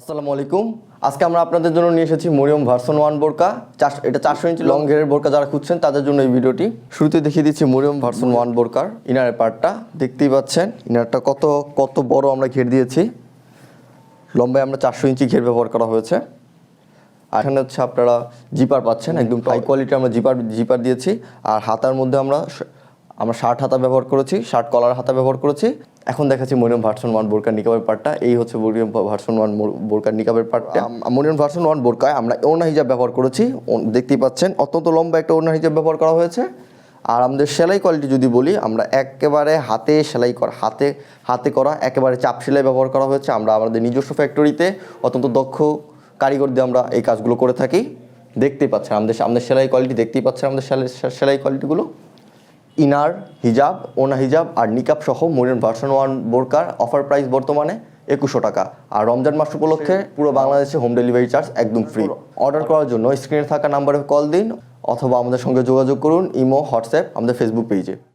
আসসালামু আলাইকুম। আজকে আমরা আপনাদের জন্য নিয়ে এসেছি মরিয়ম ভার্সন ওয়ান বোরকা। এটা চারশো ইঞ্চি লং ঘেরের বোরকা যারা খুঁজছেন তাদের জন্য এই ভিডিওটি। শুরুতে দেখিয়ে দিচ্ছি মরিয়ম ভার্সন ওয়ান বোরকার ইনারের পার্টটা দেখতেই পাচ্ছেন ইনারটা কত কত বড় আমরা ঘের দিয়েছি। লম্বায় আমরা চারশো ইঞ্চি ঘের ব্যবহার করা হয়েছে। আর এখানে হচ্ছে আপনারা জিপার পাচ্ছেন একদম হাই কোয়ালিটি আমরা জিপার জিপার দিয়েছি। আর হাতার মধ্যে আমরা আমরা শার্ট হাতা ব্যবহার করেছি শার্ট কলার হাতা ব্যবহার করেছি। এখন দেখাচ্ছি মরিয়ম ভার্সন ওয়ান বোরকার নিকাবের পার্টটা এই হচ্ছে মরিয়ম ভার্সন ওয়ান বোরকার নিকাবের পার্টটা মরিয়ম ভার্সন ওয়ান বোরকায় আমরা ওনা হিজাব ব্যবহার করেছি। দেখতেই পাচ্ছেন অত্যন্ত লম্বা একটা ওনা হিজাব ব্যবহার করা হয়েছে। আর আমাদের সেলাই কোয়ালিটি যদি বলি আমরা একেবারে হাতে সেলাই করা হাতে হাতে করা একেবারে চাপ সেলাই ব্যবহার করা হয়েছে। আমরা আমাদের নিজস্ব ফ্যাক্টরিতে অত্যন্ত দক্ষ কারিগর দিয়ে আমরা এই কাজগুলো করে থাকি। দেখতেই পাচ্ছেন আমাদের আমাদের সেলাই কোয়ালিটি দেখতেই পাচ্ছেন আমাদের সেলাই- সেলাই কোয়ালিটিগুলো। ইনার হিজাব ওনা হিজাব আর নিকাব সহ মরিন ভার্সন ওয়ান বোরকার অফার প্রাইস বর্তমানে একুশো টাকা। আর রমজান মাস উপলক্ষে পুরো বাংলাদেশে হোম ডেলিভারি চার্জ একদম ফ্রি অর্ডার করার জন্য স্ক্রিনে থাকা নাম্বারে কল দিন অথবা আমাদের সঙ্গে যোগাযোগ করুন ইমো হোয়াটসঅ্যাপ আমাদের ফেসবুক পেজে